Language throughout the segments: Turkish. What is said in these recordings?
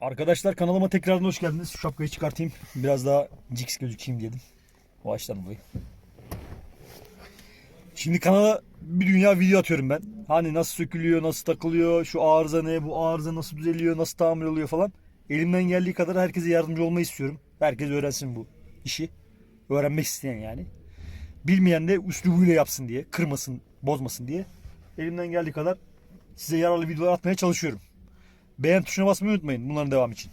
Arkadaşlar kanalıma tekrardan hoş geldiniz. Şu şapkayı çıkartayım. Biraz daha cix gözükeyim dedim. O açtan dolayı. Şimdi kanala bir dünya video atıyorum ben. Hani nasıl sökülüyor, nasıl takılıyor, şu arıza ne, bu arıza nasıl düzeliyor, nasıl tamir oluyor falan. Elimden geldiği kadar herkese yardımcı olmayı istiyorum. Herkes öğrensin bu işi. Öğrenmek isteyen yani. Bilmeyen de üslubuyla yapsın diye, kırmasın, bozmasın diye. Elimden geldiği kadar size yararlı videolar atmaya çalışıyorum. Beğen tuşuna basmayı unutmayın bunların devam için.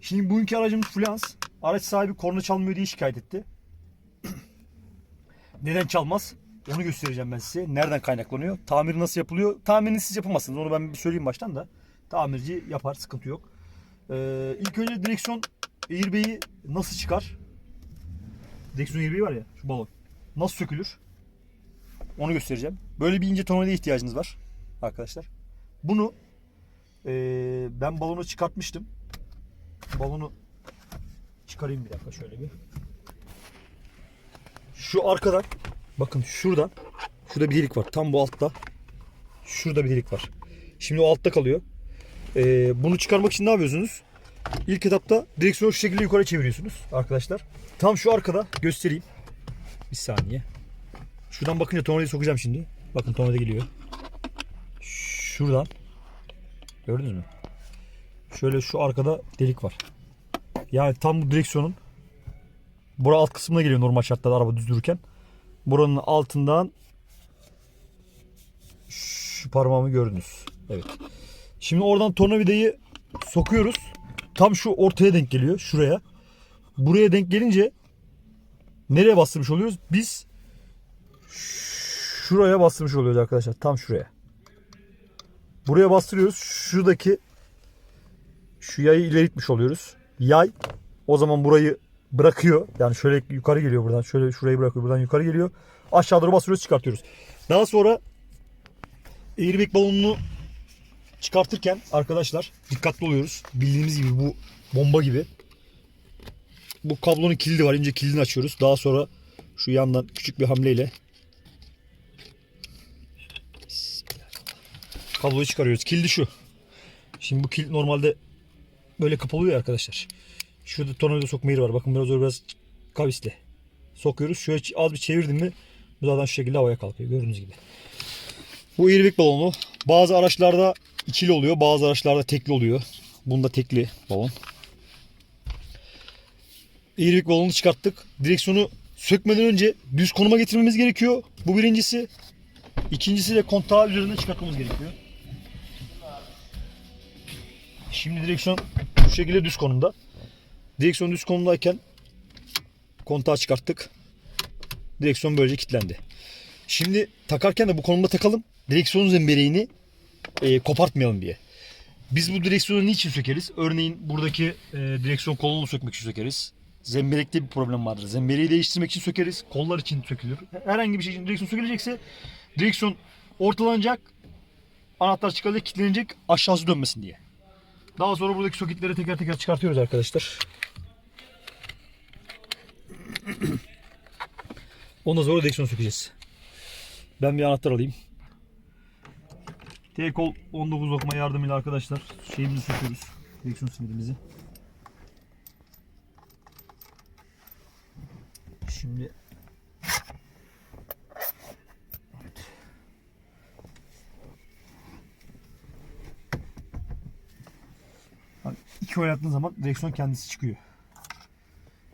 Şimdi bugünkü aracımız Fluence. Araç sahibi korna çalmıyor diye şikayet etti. Neden çalmaz? Onu göstereceğim ben size. Nereden kaynaklanıyor? Tamir nasıl yapılıyor? Tamirini siz yapamazsınız. Onu ben bir söyleyeyim baştan da. Tamirci yapar. Sıkıntı yok. Ee, ilk önce direksiyon airbag'i nasıl çıkar? Direksiyon airbag'i var ya şu balon. Nasıl sökülür? Onu göstereceğim. Böyle bir ince tornavida ihtiyacınız var arkadaşlar. Bunu ee, ben balonu çıkartmıştım. Balonu çıkarayım bir dakika şöyle bir. Şu arkadan bakın şuradan şurada bir delik var. Tam bu altta. Şurada bir delik var. Şimdi o altta kalıyor. Ee, bunu çıkarmak için ne yapıyorsunuz? İlk etapta direksiyonu şu şekilde yukarı çeviriyorsunuz arkadaşlar. Tam şu arkada göstereyim. Bir saniye. Şuradan bakınca tornavidayı sokacağım şimdi. Bakın tornavida geliyor. Şuradan Gördünüz mü? Şöyle şu arkada delik var. Yani tam bu direksiyonun bura alt kısmına geliyor normal şartlarda araba düz dururken. Buranın altından şu parmağımı gördünüz. Evet. Şimdi oradan tornavidayı sokuyoruz. Tam şu ortaya denk geliyor. Şuraya. Buraya denk gelince nereye bastırmış oluyoruz? Biz şuraya bastırmış oluyoruz arkadaşlar. Tam şuraya. Buraya bastırıyoruz. Şuradaki şu yayı ileri itmiş oluyoruz. Yay o zaman burayı bırakıyor. Yani şöyle yukarı geliyor buradan. Şöyle şurayı bırakıyor. Buradan yukarı geliyor. Aşağı doğru bastırıyoruz çıkartıyoruz. Daha sonra airbag balonunu çıkartırken arkadaşlar dikkatli oluyoruz. Bildiğimiz gibi bu bomba gibi. Bu kablonun kilidi var. İnce kilidini açıyoruz. Daha sonra şu yandan küçük bir hamleyle kabloyu çıkarıyoruz. Kilidi şu. Şimdi bu kilit normalde böyle kapalı ya arkadaşlar. Şurada tornavida sokma yeri var. Bakın biraz zor biraz kavisle. Sokuyoruz. Şöyle az bir çevirdim mi bu zaten şu şekilde havaya kalkıyor. Gördüğünüz gibi. Bu airbag balonu bazı araçlarda ikili oluyor. Bazı araçlarda tekli oluyor. Bunda tekli balon. Airbag balonu çıkarttık. Direksiyonu sökmeden önce düz konuma getirmemiz gerekiyor. Bu birincisi. İkincisi de kontağı üzerinde çıkartmamız gerekiyor. Şimdi direksiyon şu şekilde düz konumda. Direksiyon düz konumdayken kontağı çıkarttık. Direksiyon böylece kilitlendi. Şimdi takarken de bu konumda takalım. Direksiyon zembereğini e, kopartmayalım diye. Biz bu direksiyonu niçin sökeriz? Örneğin buradaki e, direksiyon kolunu sökmek için sökeriz. Zemberekte bir problem vardır. Zembereği değiştirmek için sökeriz. Kollar için sökülür. Herhangi bir şey için direksiyon sökülecekse direksiyon ortalanacak. Anahtar çıkacak, kilitlenecek aşağısı dönmesin diye. Daha sonra buradaki soketleri teker teker çıkartıyoruz arkadaşlar. Ondan sonra direksiyonu sökeceğiz. Ben bir anahtar alayım. T-kol 19 lokma yardımıyla arkadaşlar şeyimizi söküyoruz. Direksiyon simidimizi. Şimdi Evet. Bak, iki oynattığın zaman direksiyon kendisi çıkıyor.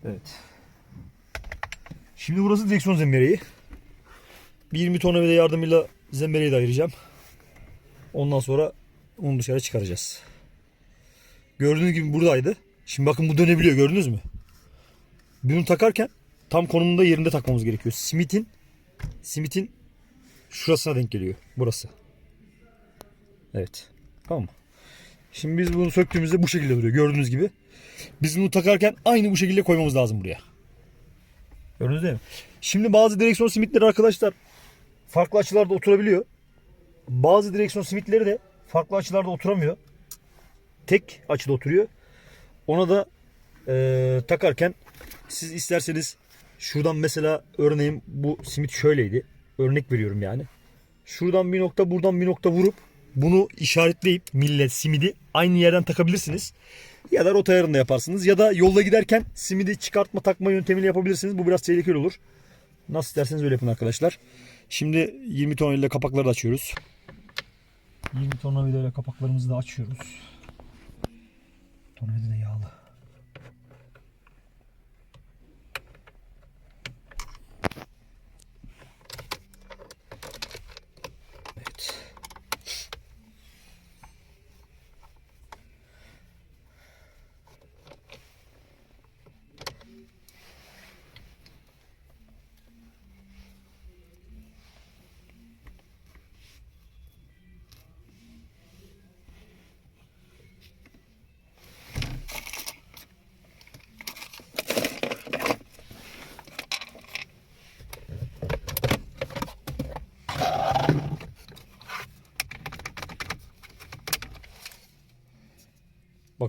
Evet. Şimdi burası direksiyon zembereği. Bir 20 tornavida yardımıyla zembereği de ayıracağım. Ondan sonra onu dışarı çıkaracağız. Gördüğünüz gibi buradaydı. Şimdi bakın bu dönebiliyor gördünüz mü? Bunu takarken tam konumunda yerinde takmamız gerekiyor. Simitin simitin şurasına denk geliyor. Burası. Evet. Tamam mı? Şimdi biz bunu söktüğümüzde bu şekilde duruyor. Gördüğünüz gibi. Biz bunu takarken aynı bu şekilde koymamız lazım buraya. Gördünüz değil mi? Şimdi bazı direksiyon simitleri arkadaşlar farklı açılarda oturabiliyor. Bazı direksiyon simitleri de farklı açılarda oturamıyor. Tek açıda oturuyor. Ona da eee, takarken siz isterseniz şuradan mesela örneğin bu simit şöyleydi. Örnek veriyorum yani. Şuradan bir nokta buradan bir nokta vurup bunu işaretleyip millet simidi aynı yerden takabilirsiniz. Ya da rota ayarında yaparsınız. Ya da yolda giderken simidi çıkartma takma yöntemiyle yapabilirsiniz. Bu biraz tehlikeli olur. Nasıl isterseniz öyle yapın arkadaşlar. Şimdi 20 tornavida kapakları da açıyoruz. 20 tornavida ile kapaklarımızı da açıyoruz. Tornavida da yağlı.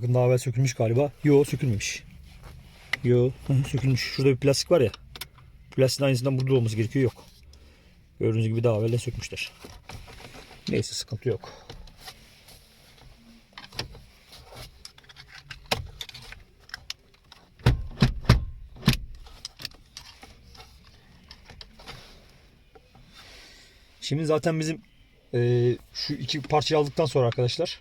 Bakın daha evvel sökülmüş galiba. Yo sökülmemiş. Yo sökülmüş. Şurada bir plastik var ya. Plastiğin aynısından burada olması gerekiyor. Yok. Gördüğünüz gibi daha evvel de sökmüşler. Neyse sıkıntı yok. Şimdi zaten bizim eee, şu iki parçayı aldıktan sonra arkadaşlar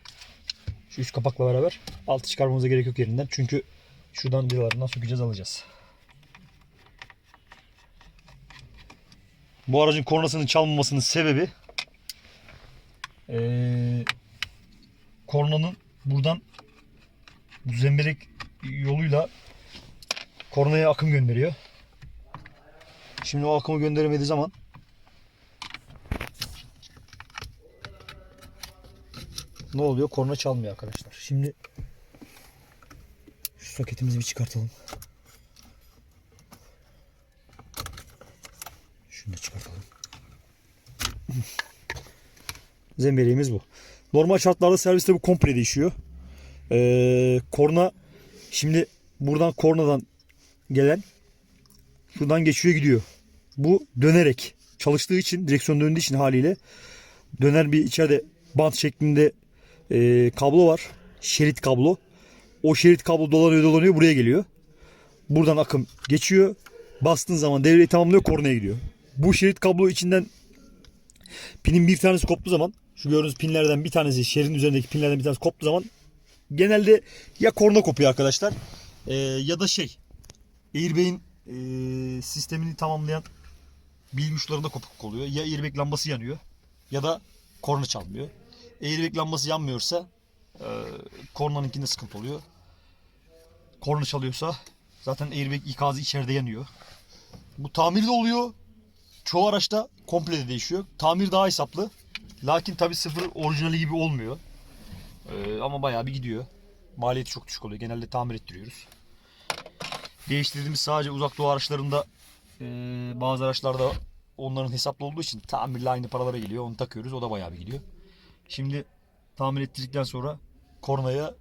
şu üst kapakla beraber altı çıkarmamıza gerek yok yerinden. Çünkü şuradan vidalarından sökeceğiz alacağız. Bu aracın kornasının çalmamasının sebebi eee kornanın buradan bu zemberek yoluyla kornaya akım gönderiyor. Şimdi o akımı gönderemediği zaman ne oluyor? Korna çalmıyor arkadaşlar. Şimdi şu soketimizi bir çıkartalım. Şunu da çıkartalım. Zemberiğimiz bu. Normal şartlarda serviste bu komple değişiyor. Ee, korna şimdi buradan kornadan gelen şuradan geçiyor gidiyor. Bu dönerek çalıştığı için direksiyon döndüğü için haliyle döner bir içeride bant şeklinde e, kablo var. Şerit kablo. O şerit kablo dolanıyor dolanıyor buraya geliyor. Buradan akım geçiyor. Bastığın zaman devreyi tamamlıyor kornaya gidiyor. Bu şerit kablo içinden pinin bir tanesi koptuğu zaman şu gördüğünüz pinlerden bir tanesi şeridin üzerindeki pinlerden bir tanesi koptuğu zaman genelde ya korna kopuyor arkadaşlar e, ya da şey airbag'in e, sistemini tamamlayan bil uçlarında kopukluk oluyor. Ya airbag lambası yanıyor ya da korna çalmıyor. Airbag lambası yanmıyorsa e, kornanınkinde sıkıntı oluyor. Korna çalıyorsa zaten airbag ikazı içeride yanıyor. Bu tamir de oluyor. Çoğu araçta komple de değişiyor. Tamir daha hesaplı. Lakin tabi sıfır orijinali gibi olmuyor. E, ama bayağı bir gidiyor. Maliyeti çok düşük oluyor. Genelde tamir ettiriyoruz. Değiştirdiğimiz sadece uzak doğu araçlarında e, bazı araçlarda onların hesaplı olduğu için tamirle aynı paralara geliyor. Onu takıyoruz. O da bayağı bir gidiyor. Şimdi tamir ettirdikten sonra kornaya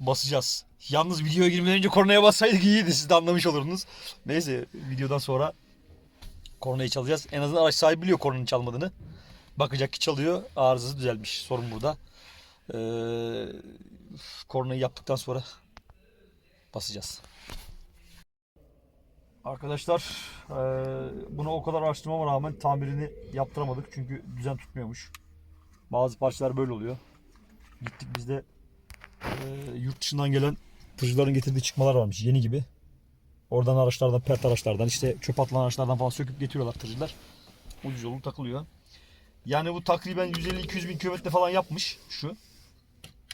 basacağız. Yalnız videoya girmeden önce kornaya bassaydık iyiydi. Siz de anlamış olurdunuz. Neyse videodan sonra kornayı çalacağız. En azından araç sahibi biliyor kornanın çalmadığını. Bakacak ki çalıyor. Arızası düzelmiş. Sorun burada. Ee, kornayı yaptıktan sonra basacağız. Arkadaşlar eee, buna o kadar araştırmama rağmen tamirini yaptıramadık. Çünkü düzen tutmuyormuş. Bazı parçalar böyle oluyor. Gittik bizde eee, yurt dışından gelen tırcıların getirdiği çıkmalar varmış yeni gibi. Oradan araçlardan, pert araçlardan, işte çöp atılan araçlardan falan söküp getiriyorlar tırcılar. Ucuz yolu takılıyor. Yani bu takriben 150-200 bin kilometre falan yapmış şu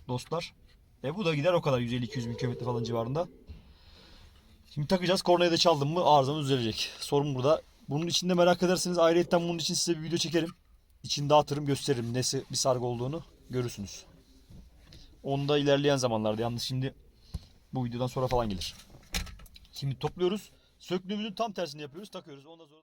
dostlar. E bu da gider o kadar 150-200 bin kilometre falan civarında. Şimdi takacağız. Kornayı da çaldım mı arızamız düzelecek. Sorun burada. Bunun içinde merak ederseniz ayrıyetten bunun için size bir video çekerim. İçini dağıtırım gösteririm nesi bir sargı olduğunu görürsünüz. Onu da ilerleyen zamanlarda yalnız şimdi bu videodan sonra falan gelir. Şimdi topluyoruz. Söktüğümüzün tam tersini yapıyoruz takıyoruz. Ondan sonra